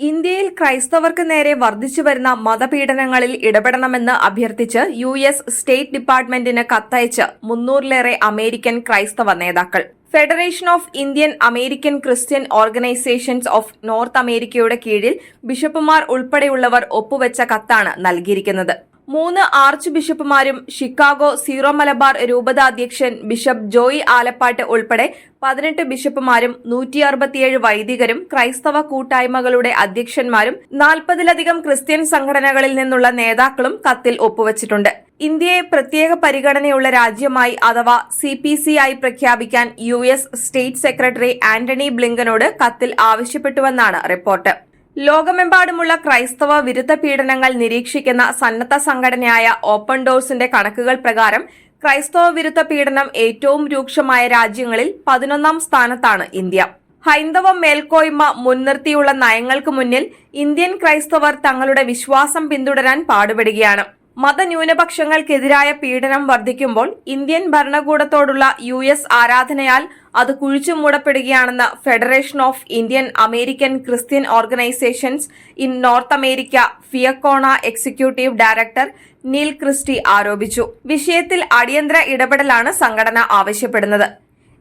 ഇന്ത്യയിൽ ക്രൈസ്തവർക്ക് നേരെ വർദ്ധിച്ചു വരുന്ന മതപീഡനങ്ങളിൽ ഇടപെടണമെന്ന് അഭ്യർത്ഥിച്ച് യു എസ് സ്റ്റേറ്റ് ഡിപ്പാർട്ട്മെന്റിന് കത്തയച്ച് മുന്നൂറിലേറെ അമേരിക്കൻ ക്രൈസ്തവ നേതാക്കൾ. Federation of Indian American Christian Organizations of North അമേരിക്കയുടെ കീഴിൽ ബിഷപ്പുമാർ ഉൾപ്പെടെയുള്ളവർ ഒപ്പുവെച്ച കത്താണ് നൽകിയിരിക്കുന്നത്. മൂന്ന് ആർച്ച് ബിഷപ്പുമാരും ഷിക്കാഗോ സീറോ മലബാർ രൂപത അധ്യക്ഷൻ ബിഷപ്പ് ജോയി ആലപ്പാട്ട് ഉൾപ്പെടെ പതിനെട്ട് ബിഷപ്പുമാരും നൂറ്റി അറുപത്തിയേഴ് വൈദികരും ക്രൈസ്തവ കൂട്ടായ്മകളുടെ അധ്യക്ഷന്മാരും നാൽപ്പതിലധികം ക്രിസ്ത്യൻ സംഘടനകളിൽ നിന്നുള്ള നേതാക്കളും കത്തിൽ ഒപ്പുവച്ചിട്ടുണ്ട്. ഇന്ത്യയെ പ്രത്യേക പരിഗണനയുള്ള രാജ്യമായി അഥവാ സി പി സി ആയി പ്രഖ്യാപിക്കാൻ U S state secretary Antony ബ്ലിങ്കനോട് കത്തിൽ ആവശ്യപ്പെട്ടുവെന്നാണ് റിപ്പോർട്ട്. ലോകമെമ്പാടുമുള്ള ക്രൈസ്തവ വിരുദ്ധ പീഡനങ്ങൾ നിരീക്ഷിക്കുന്ന സന്നദ്ധ സംഘടനയായ ഓപ്പൺ ഡോഴ്സിന്റെ കണക്കുകൾ പ്രകാരം ക്രൈസ്തവ വിരുദ്ധ പീഡനം ഏറ്റവും രൂക്ഷമായ രാജ്യങ്ങളിൽ പതിനൊന്നാം സ്ഥാനത്താണ് ഇന്ത്യ. ഹൈന്ദവ മേൽക്കോയ്മ മുൻനിർത്തിയുള്ള നയങ്ങൾക്ക് മുന്നിൽ ഇന്ത്യൻ ക്രൈസ്തവർ തങ്ങളുടെ വിശ്വാസം പിന്തുടരാൻ പാടുപെടുകയാണ്. മതന്യൂനപക്ഷങ്ങൾക്കെതിരായ പീഡനം വർദ്ധിക്കുമ്പോൾ ഇന്ത്യൻ ഭരണകൂടത്തോടുള്ള യു എസ് ആരാധനയാൽ അത് കുഴിച്ചു മൂടപ്പെടുകയാണെന്ന് Federation of Indian American Christian Organizations in North America FIACONA executive director Neil Christie ആരോപിച്ചു. വിഷയത്തിൽ അടിയന്തര ഇടപെടലാണ് സംഘടന ആവശ്യപ്പെടുന്നത്.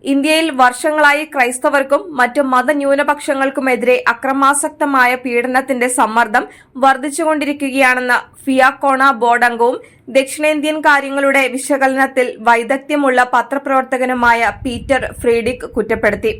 ഇന്ത്യയിൽ വർഷങ്ങളായി ക്രൈസ്തവർക്കും മറ്റ് മതന്യൂനപക്ഷങ്ങൾക്കുമെതിരെ അക്രമാസക്തമായ പീഡനത്തിന്റെ സമ്മർദ്ദം വർദ്ധിച്ചുകൊണ്ടിരിക്കുകയാണെന്ന് ഫിയാക്കോണ ബോർഡ് അംഗവും ദക്ഷിണേന്ത്യൻ കാര്യങ്ങളുടെ വിശകലനത്തിൽ വൈദഗ്ധ്യമുള്ള പത്രപ്രവർത്തകനുമായ പീറ്റർ ഫ്രീഡിക് കുറ്റപ്പെടുത്തി.